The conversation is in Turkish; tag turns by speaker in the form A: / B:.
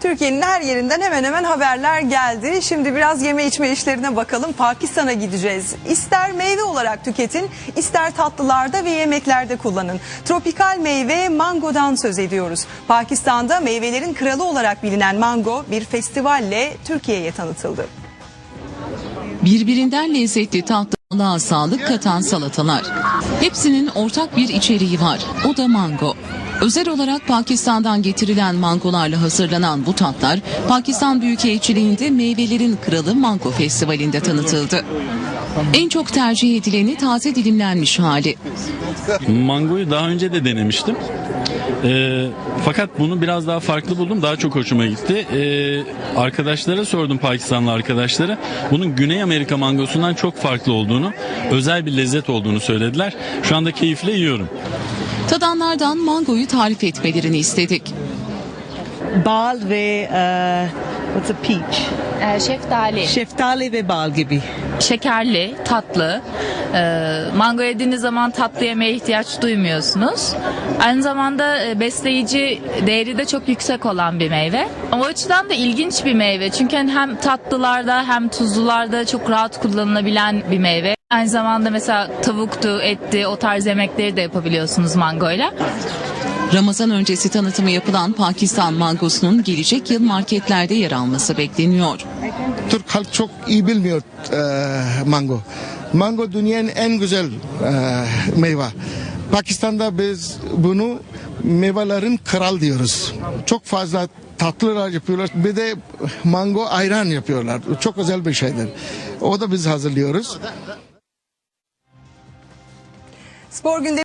A: Türkiye'nin her yerinden hemen hemen haberler geldi. Şimdi biraz yeme içme işlerine bakalım. Pakistan'a gideceğiz. İster meyve olarak tüketin, ister tatlılarda ve yemeklerde kullanın. Tropikal meyve mangodan söz ediyoruz. Pakistan'da meyvelerin kralı olarak bilinen mango bir festivalle Türkiye'ye tanıtıldı.
B: Birbirinden lezzetli tatlılar, sağlık katan salatalar. Hepsinin ortak bir içeriği var. O da mango. Özel olarak Pakistan'dan getirilen mangolarla hazırlanan bu tatlar Pakistan Büyükelçiliğinde Meyvelerin Kralı Mango Festivali'nde tanıtıldı. En çok tercih edileni taze dilimlenmiş hali.
C: Mangoyu daha önce de denemiştim. Ee, fakat bunu biraz daha farklı buldum. Daha çok hoşuma gitti. Ee, arkadaşlara sordum Pakistanlı arkadaşlara. Bunun Güney Amerika mangosundan çok farklı olduğunu, özel bir lezzet olduğunu söylediler. Şu anda keyifle yiyorum.
B: Tadanlardan mangoyu tarif etmelerini istedik.
D: Bal ve e, what's a peach?
E: Ee, şeftali,
D: Şeftali ve bal gibi.
E: şekerli, tatlı. Ee, mango yediğiniz zaman tatlı yemeye ihtiyaç duymuyorsunuz. Aynı zamanda e, besleyici değeri de çok yüksek olan bir meyve. O açıdan da ilginç bir meyve. Çünkü hani hem tatlılarda hem tuzlularda çok rahat kullanılabilen bir meyve. Aynı zamanda mesela tavuktu, etti o tarz yemekleri de yapabiliyorsunuz mangoyla.
B: Ramazan öncesi tanıtımı yapılan Pakistan mangosunun gelecek yıl marketlerde yer alması bekleniyor.
F: Türk halk çok iyi bilmiyor e, mango. Mango dünyanın en güzel e, meyve. Pakistan'da biz bunu meyvelerin kral diyoruz. Çok fazla tatlılar yapıyorlar. Bir de mango ayran yapıyorlar. Çok özel bir şeydir. O da biz hazırlıyoruz.
A: Spor günde